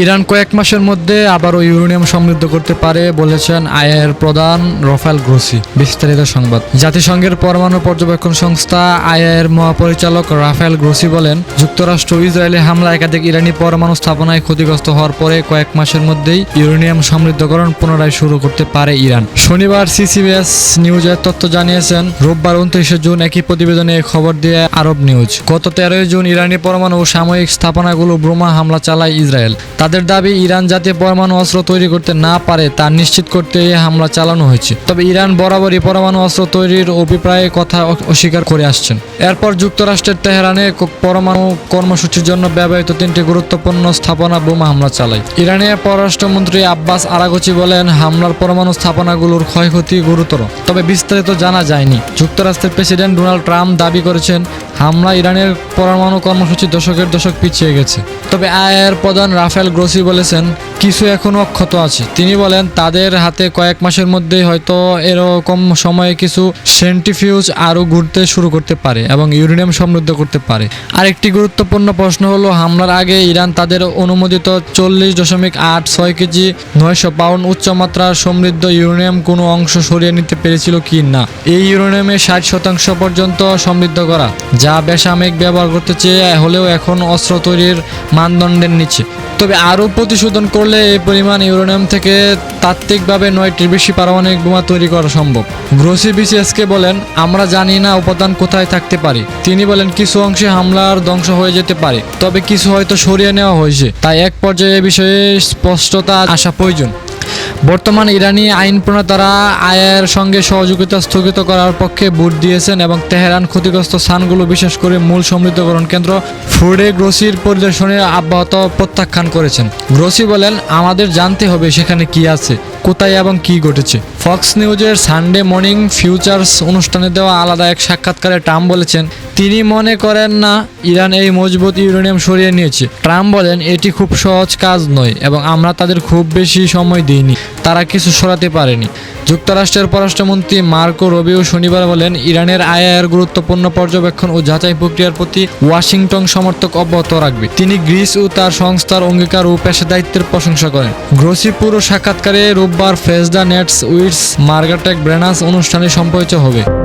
Iran কয়েক মাসের মধ্যে আবারও ইউরেনিয়াম সমৃদ্ধ করতে পারে বলেছেন আইএর প্রধান রফাল গ্রোসি। বিস্তারিত সংবাদ। জাতিসংঘের পরমাণু পর্যবেক্ষণ সংস্থা আইএর মহাপরিচালক রাফেল গ্রোসি বলেন, যুক্তরাষ্ট্র ইসরায়েলে হামলা একাধিক ইরানি পরমাণু স্থাপনায় ক্ষতিগ্রস্ত হওয়ার পরে কয়েক মাসের মধ্যেই ইউরেনিয়াম সমৃদ্ধকরণ পুনরায় শুরু করতে পারে ইরান। শনিবার সিসিবিএস নিউজের তথ্য জানিয়েছেন, রোববার উনত্রিশে জুন একই প্রতিবেদনে খবর দিয়ে আরব নিউজ। গত তেরোই জুন ইরানি পরমাণু সাময়িক স্থাপনাগুলো ব্রোমা হামলা চালায় ইসরায়েল। তাদের দাবি, ইরান যাতে পরমাণু অস্ত্র তৈরি করতে না পারে তা নিশ্চিত করতে এই হামলা চালানো হয়েছে। তবে ইরান বরাবরই পরমাণু অস্ত্র তৈরির অভিপ্রায়ে কথা অস্বীকার করে আসছেন। এরপর যুক্তরাষ্ট্রের তেহরানে পরমাণু কর্মসূচির জন্য ব্যবহৃত তিনটি গুরুত্বপূর্ণ স্থাপনা বোমা হামলা চালায়। ইরানের পররাষ্ট্রমন্ত্রী আব্বাস আরাগচি বলেন, হামলার পরমাণু স্থাপনাগুলোর ক্ষয়ক্ষতি গুরুতর। তবে বিস্তারিত জানা যায়নি। যুক্তরাষ্ট্রের প্রেসিডেন্ট ডোনাল্ড ট্রাম্প দাবি করেছেন, হামলা ইরানের পরমাণু কর্মসূচি দশকের দশক পিছিয়ে গেছে। তবে আয়ের প্রধান রাফেল গ্রোসি বলেছেন, কিছু এখনও অক্ষত আছে। তিনি বলেন, তাদের হাতে কয়েক মাসের মধ্যেই হয়তো এরকম সময়ে কিছু সেন্টিফিউজ আরও ঘুরতে শুরু করতে পারে এবং ইউরেনিয়াম সমৃদ্ধ করতে পারে। আরেকটি গুরুত্বপূর্ণ প্রশ্ন হলো, হামলার আগে ইরান তাদের অনুমোদিত চল্লিশ দশমিক আট ছয় কেজি নয়শো পাউন্ড উচ্চমাত্রার সমৃদ্ধ ইউরেনিয়াম কোনো অংশ সরিয়ে নিতে পেরেছিল কি না? এই ইউরেনিয়ামে ষাট শতাংশ পর্যন্ত সমৃদ্ধ করা, যা বেসামরিক ব্যবহার করতে চেয়ে হলেও এখন অস্ত্র তৈরির মানদণ্ডের নিচে। তবে আরও প্রতিশোধন করলে এই পরিমাণ ইউরেনিয়াম থেকে তাত্ত্বিকভাবে নয়টির বেশি পারমাণবিক বোমা তৈরি করা সম্ভব। গ্রোসি বিসিএসকে বলেন, আমরা জানি না উপাদান কোথায় থাকতে পারে। তিনি বলেন, কিছু অংশে হামলার ধ্বংস হয়ে যেতে পারে, তবে কিছু হয়তো সরিয়ে নেওয়া হয়েছে। তাই এক পর্যায়ে এ বিষয়ে স্পষ্টতা আসা প্রয়োজন। বর্তমান ইরানি আইন প্রণেতারা আয়ের সঙ্গে সহযোগিতা স্থগিত করার পক্ষে ভোট দিয়েছেন এবং তেহরান ক্ষতিগ্রস্ত স্থানগুলো বিশেষ করে মূল সমৃদ্ধকরণ কেন্দ্র ফুডে গ্রোসির পরিদর্শনে অব্যাহত প্রত্যাখ্যান করেছেন। গ্রোসি বলেন, আমাদের জানতে হবে সেখানে কি আছে, কোথায় এবং কি ঘটেছে। ফক্স নিউজের সানডে মর্নিং ফিউচার্স অনুষ্ঠানে দেওয়া আলাদা এক সাক্ষাৎকারে ট্রাম্প বলেছেন, তিনি মনে করেন না, ইরান এই মজবুত ইউরেনিয়াম সরিয়ে নিয়েছে। ট্রাম্প বলেন, এটি খুব সহজ কাজ নয় এবং আমরা তাদের খুব বেশি সময় দিইনি। তারা কিছু সরাতে পারেনি। যুক্তরাষ্ট্রের পররাষ্ট্রমন্ত্রী মার্কো রবিও শনিবার বলেন, ইরানের আয়ের গুরুত্বপূর্ণ পর্যবেক্ষণ ও যাচাই প্রক্রিয়ার প্রতি ওয়াশিংটন সমর্থক অব্যাহত রাখবে। তিনি গ্রিস ও তার সংস্থার অঙ্গীকার ও পেশাদায়িত্বের প্রশংসা করেন। গ্রসিপুর সাক্ষাৎকারে রোববার ফেসডা নেটস উইটস মার্গাটেক ব্রেনাস অনুষ্ঠানে সম্প্রচার হবে।